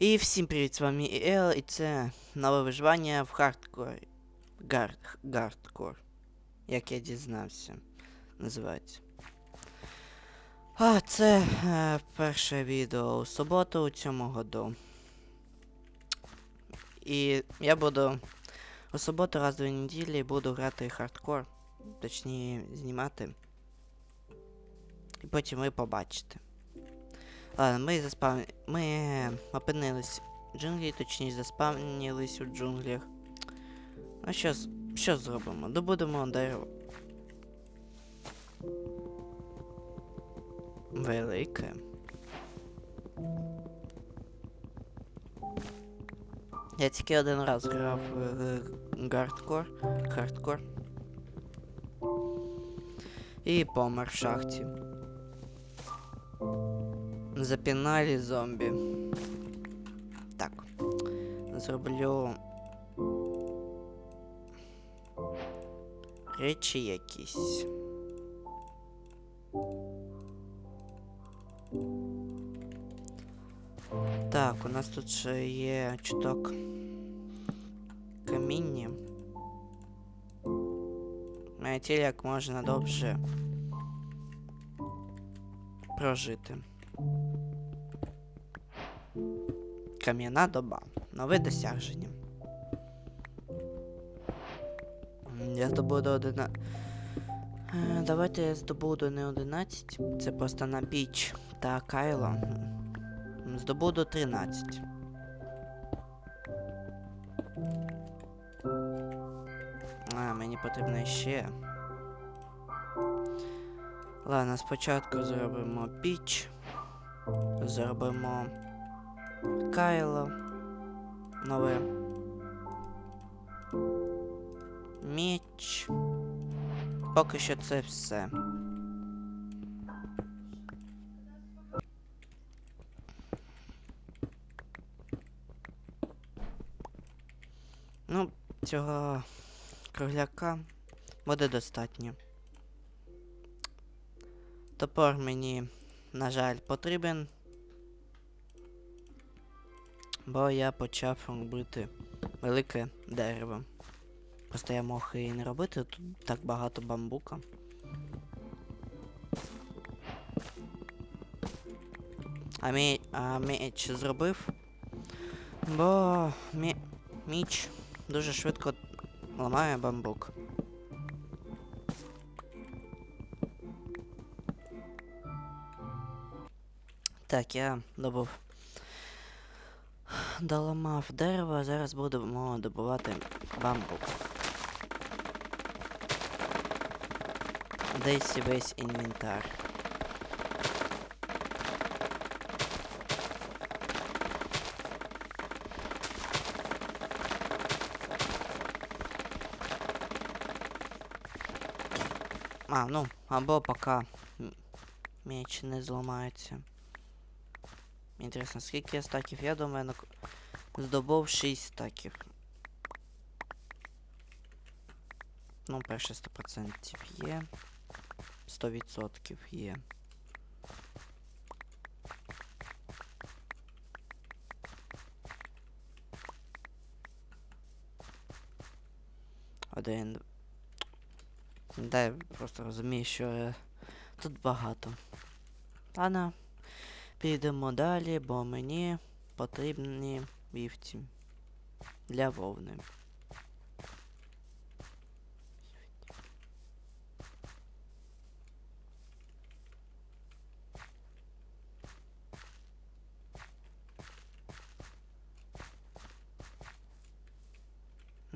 І всім привіт, з вами Ел, і це нове виживання в хардкорі. Гард, гардкор. Як я дізнався. Називається. А, це е, перше відео у суботу у цьому году. І я буду у суботу раз в дві неділі буду грати хардкор. Точніше, знімати. І потім ви побачите. Ладно, ми заспав... Ми опинились в джунглі, точніше заспавнились у джунглях. А що, що зробимо? Добудемо дерево. Велике. Я тільки один раз грав в гардкор. Хардкор. І помер в шахті. Запіналі зомбі. Так. Зроблю. Речі якісь. Так, у нас тут ще є чуток каміння. Знаєте, як можна довше прожити. Кам'яна доба. Нове досягнення. Я здобуду одина... Е, Давайте я здобуду не 11. Це просто на піч та Кайло. Здобуду 13. А, мені потрібно ще. Ладно, спочатку зробимо піч. Зробимо Кайло. Нове. Меч. Поки що це все. Ну, цього кругляка буде достатньо. Топор мені, на жаль, потрібен. Бо я почав робити велике дерево. Просто я мог і не робити, тут так багато бамбука. А мій, а меч зробив. Бо мі, міч дуже швидко ламає бамбук. Так, я добув доламав дерево, а зараз будемо добувати бамбук. Десь весь інвентар. А, ну, або поки меч не зламається. Інтересно, скільки я стаків? Я думаю, на... здобув 6 стаків. Ну, перше 100% є. 100% є. Один. Да, я просто розумію, що е, тут багато. Ладно. Підемо далі, бо мені потрібні вівці для вовни.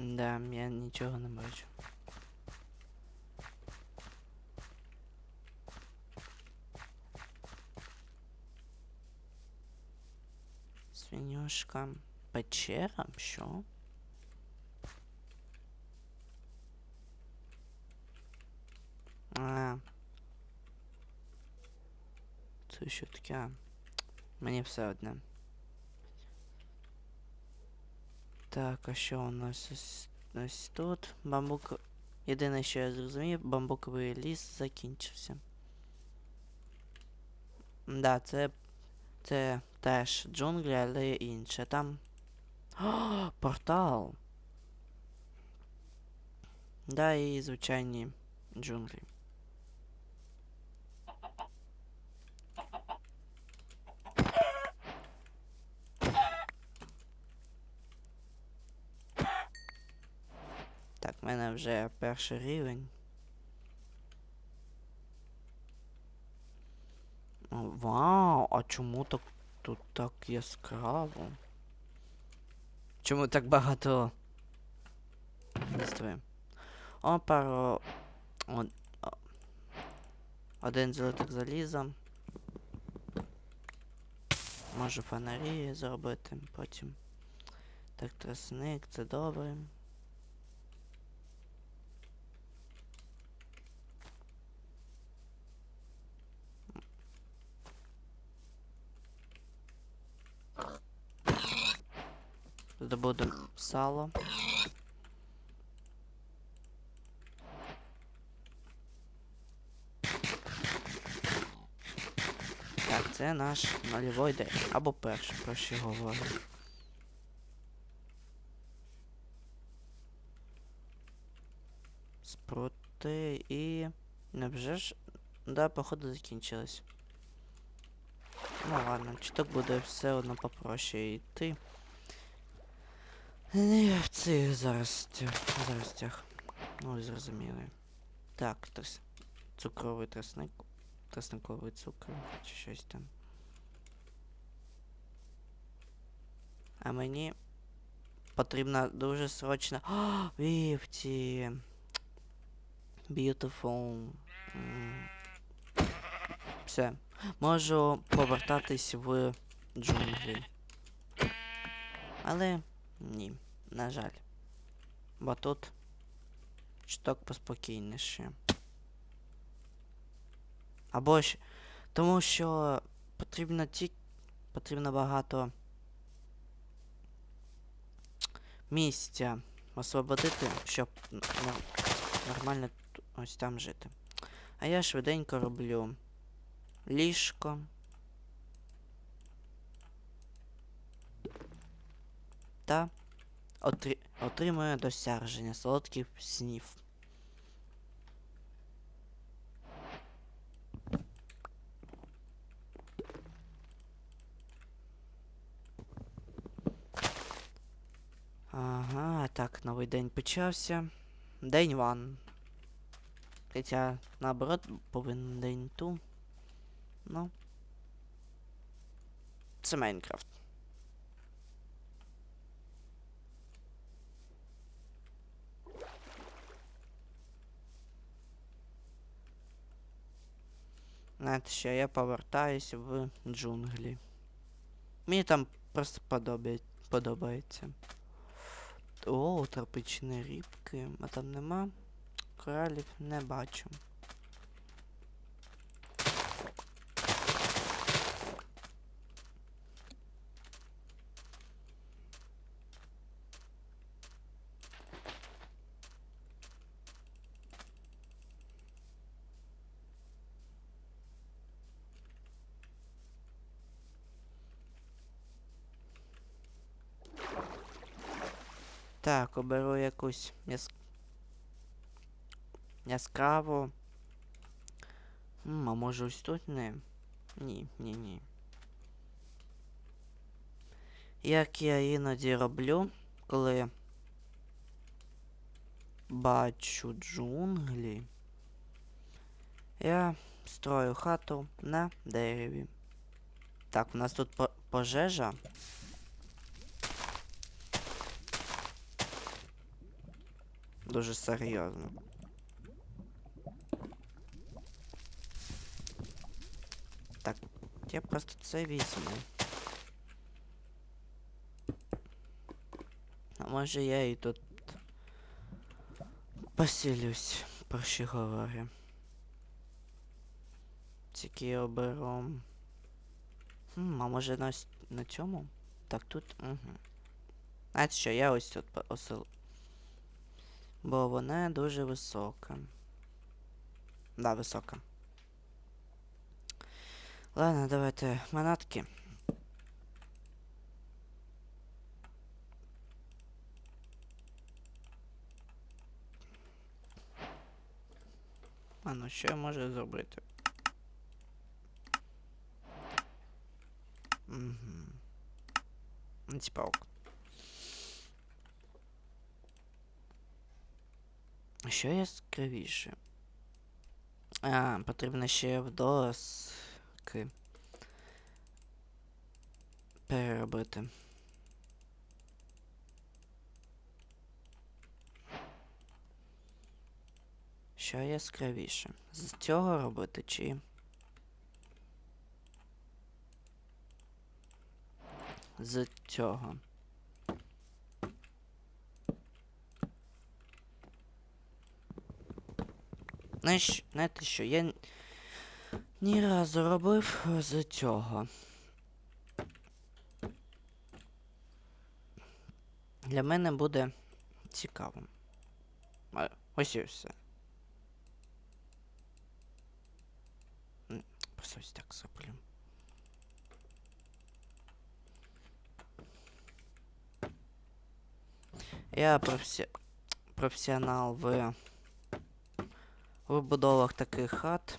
Да, я нічого не бачу. Свинюшка. Печера? Що? А. Це що таке? Мені все одне. Так, а що у нас ось, ось тут? Бамбук. Єдине, що я зрозумів, бамбуковий ліс закінчився. Да, це Це теж джунглі, але інше. Там. Портал. Да, і звичайні джунглі. Так, в мене вже перший рівень. Вау, а чому так тут так яскраво? Чому так багато? Дістаємо. О, пару. О, один золотих заліза. Можу фонарі зробити потім. Так, тросник, це добре. Здобудемо сало. Так, це наш нульовий день. Або перший, про що говорю. Спрути і. Невже ж. Да, походу закінчилось. Ну ладно, чуток буде все одно попроще йти. Не в цих зараз тях-. Ну, зрозуміли. Так, трос... цукровий тросник. Тросниковий цукор чи щось там. А мені потрібна дуже срочно. О, вівці. Beautiful. Все. Можу повертатись в джунглі. Але ні, на жаль. Бо тут чуток поспокійніше. Або ж. Тому що потрібно ті. Потрібно багато місця освободити, щоб нормально ось там жити. А я швиденько роблю ліжко. Та отри... отримує досягнення солодких снів. Ага, так, новий день почався. День ван. Хоча, наоборот, повинен день ту. Ну. Це Майнкрафт. Знаєте що, я повертаюся в джунглі. Мені там просто подобає, подобається. О, тропічні рибки. А там нема? Коралів не бачу. Так, оберу якусь яс... яскраву. М, а може ось тут не? Ні, ні, ні. Як я іноді роблю, коли бачу джунглі, я строю хату на дереві. Так, у нас тут пожежа. Дуже серйозно. Так, я просто це візьму. А може я і тут посілюсь, про що говорю. Тільки оберу. Хм, а може на, на цьому? Так, тут. Угу. А що, я ось тут осел... бо вона дуже висока. Да, висока. Ладно, давайте манатки. А ну що я можу зробити? Угу. Антипаук. Що яскравіше? А, потрібно ще в доски переробити. Що яскравіше? З цього робити чи. З цього. Знаєш, знаєте що, я ні разу робив з цього. Для мене буде цікаво. Ось і все. Просто ось так зроблю. Я професі... професіонал в вибудовах таких хат.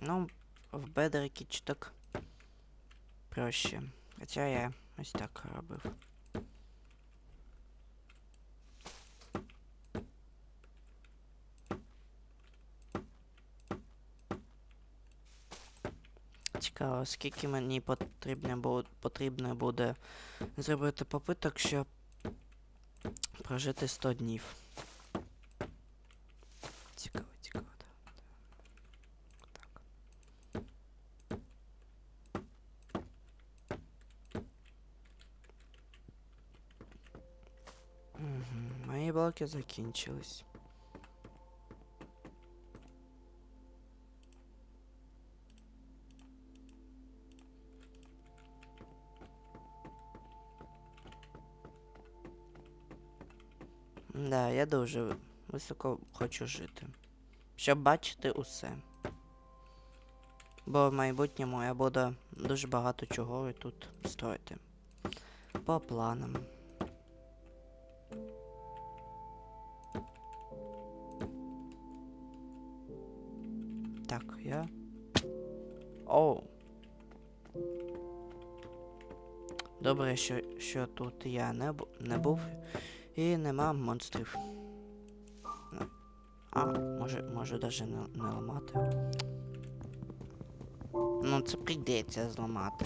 Ну, в бедрики чуток проще. Хоча я ось так робив. Цікаво, скільки мені потрібно, бу- потрібно буде зробити попиток, щоб прожити 100 днів. Цікаво, цікаво, так. Так. Мгм, Мої блоки закінчились. Да, я дуже високо хочу жити. Щоб бачити усе. Бо в майбутньому я буду дуже багато чого тут строїти. По планам. Що, що тут я не, не був і нема монстрів. А, може, може даже не, не ламати. Ну, це прийдеться зламати.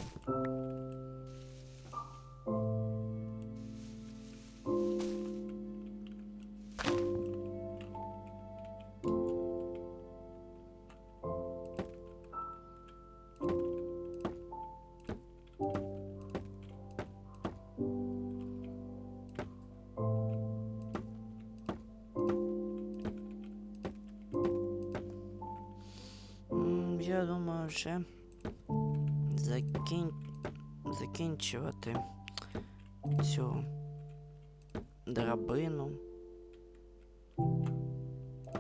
Вже закін... закінчувати цю драбину.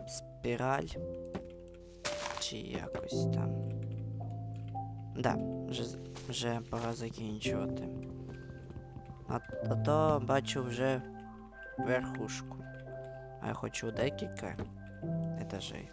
Спіраль. Чи якось там. Да, вже, вже пора закінчувати. А, а то бачу вже верхушку. А я хочу декілька етажей.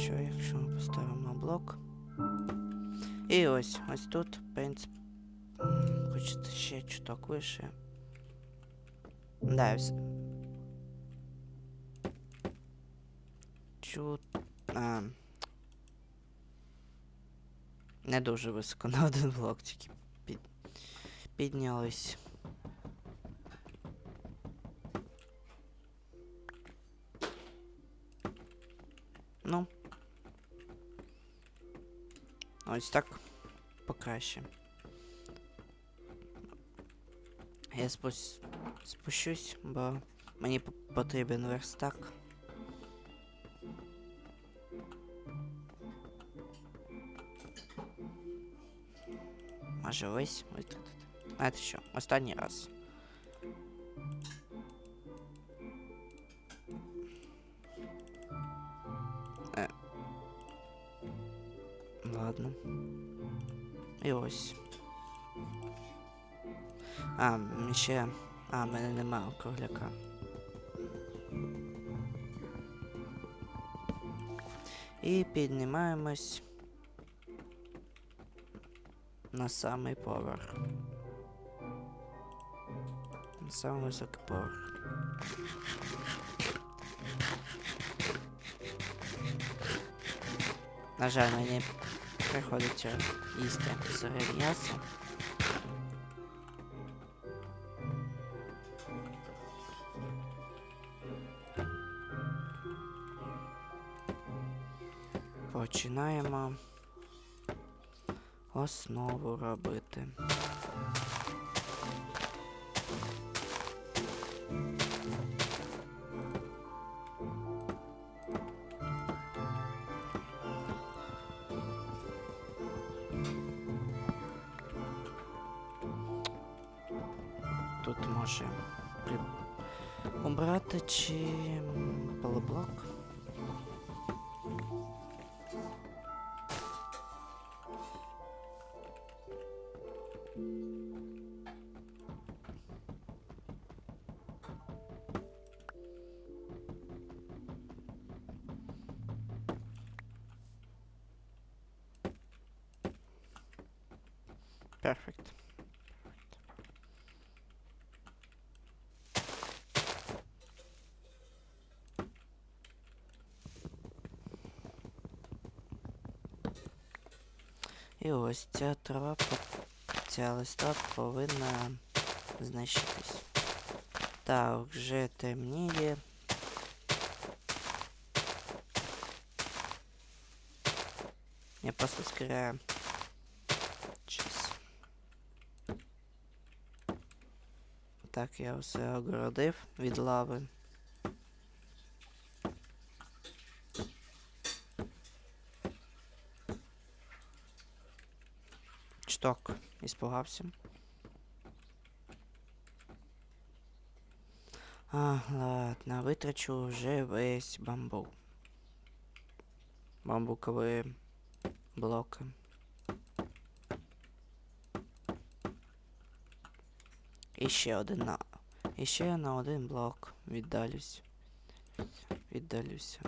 Що, якщо ми поставимо блок? І ось, ось тут, в принципі. Хочеться ще чуток вище. Да, ось. Чут. А. Не дуже високо на один блок, тільки під... піднялись. Ну. Ось так покраще. Я спус... спущусь, бо мені п- потрібен верстак. Може весь витратити. Знаєте що, останній раз. І ось. А, ще. А, в мене нема кругляка. І піднімаємось на самий поверх. На самий високий поверх. На жаль, мені приходиться їсти сире м'ясо. Починаємо основу робити. Чи м, полублок. Perfect. І ось ця трава, ця листа повинна знищитись. Так, вже темніє. Я просто скорее час. Так, я все огородив від лави. Чток, іспугався. А, ладно, витрачу вже весь бамбук. Бамбукові блоки. І ще один на. І ще на один блок віддалюсь. Віддалюся.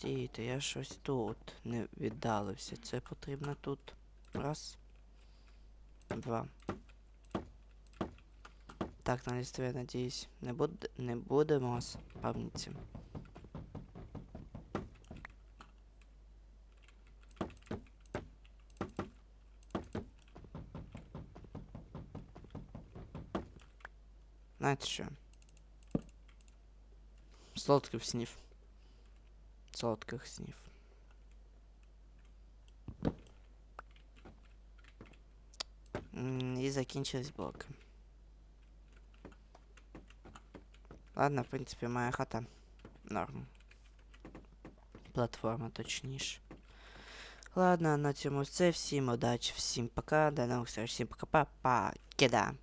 Стійте, я щось тут не віддалився. Це потрібно тут. Раз. Два. Так, на я надіюсь, не, буде, не будемо спавніться. Знаєте що? Солодких снів. Солодких снів. М, І закінчились блоки. Ладно, в принципі, моя хата норм. Платформа точніше. Ладно, на цьому все. Всім удачі, всім пока. До нових зустрічей, всім пока-па-па. Кида.